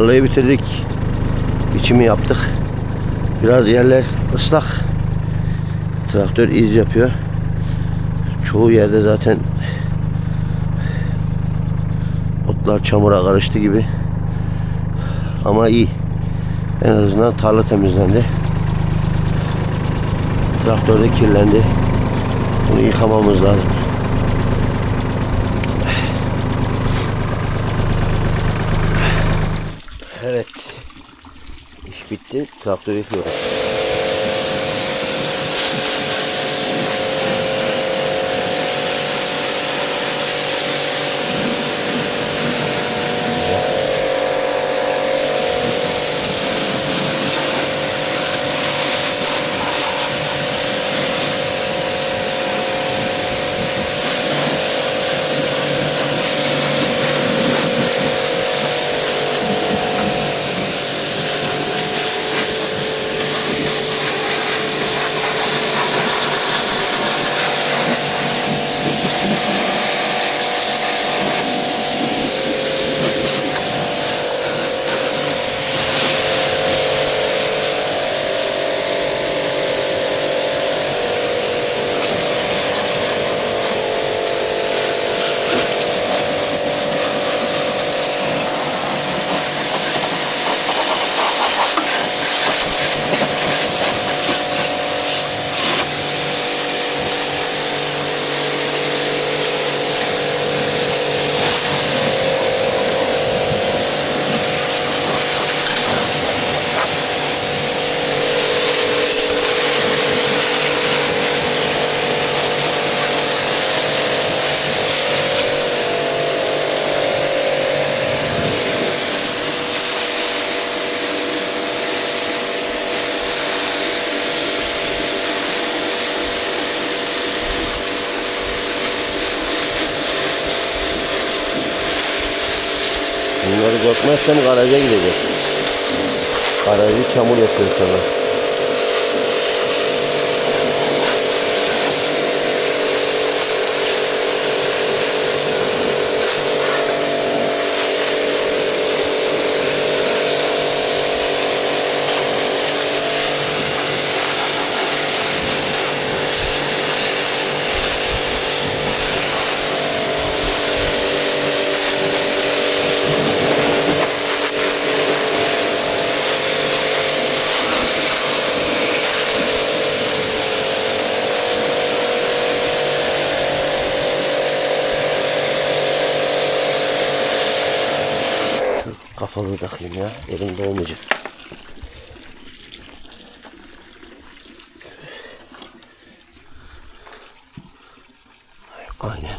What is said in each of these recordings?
Tarlayı bitirdik. Biçimi yaptık. Biraz yerler ıslak. Traktör iz yapıyor. Çoğu yerde zaten otlar çamura karıştı gibi. Ama iyi. En azından tarla temizlendi. Traktör de kirlendi. Bunu yıkamamız lazım. Evet. İş bitti. Traktör yıkıyoruz. Dökmezsem garaja gidecek. Garajı çamur yapıyor sana. Kafalı takayım ya. Elimde olmayacak. Aynen.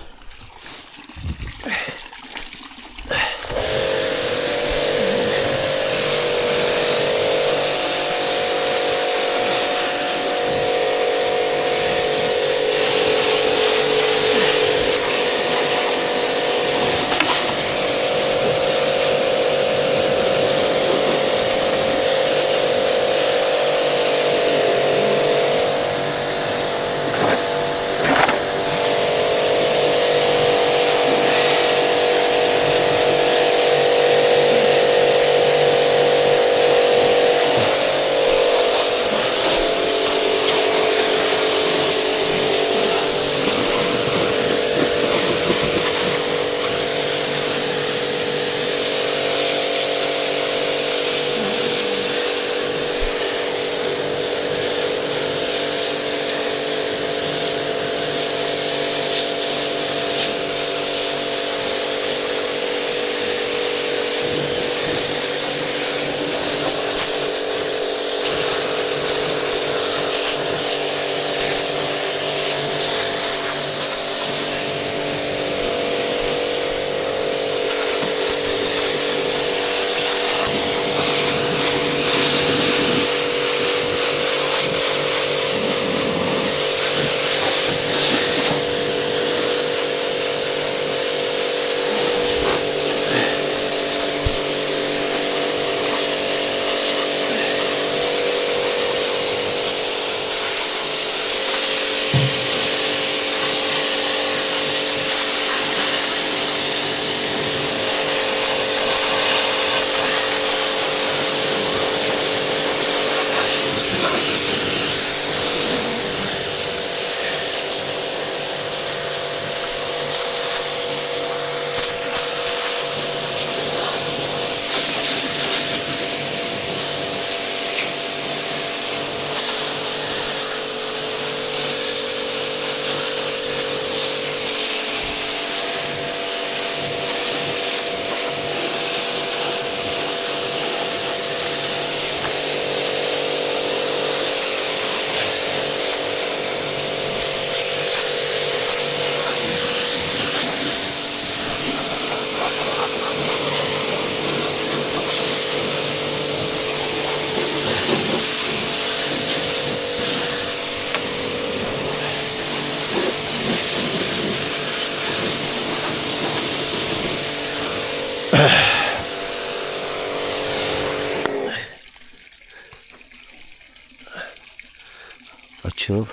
Çıl.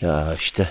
Ya işte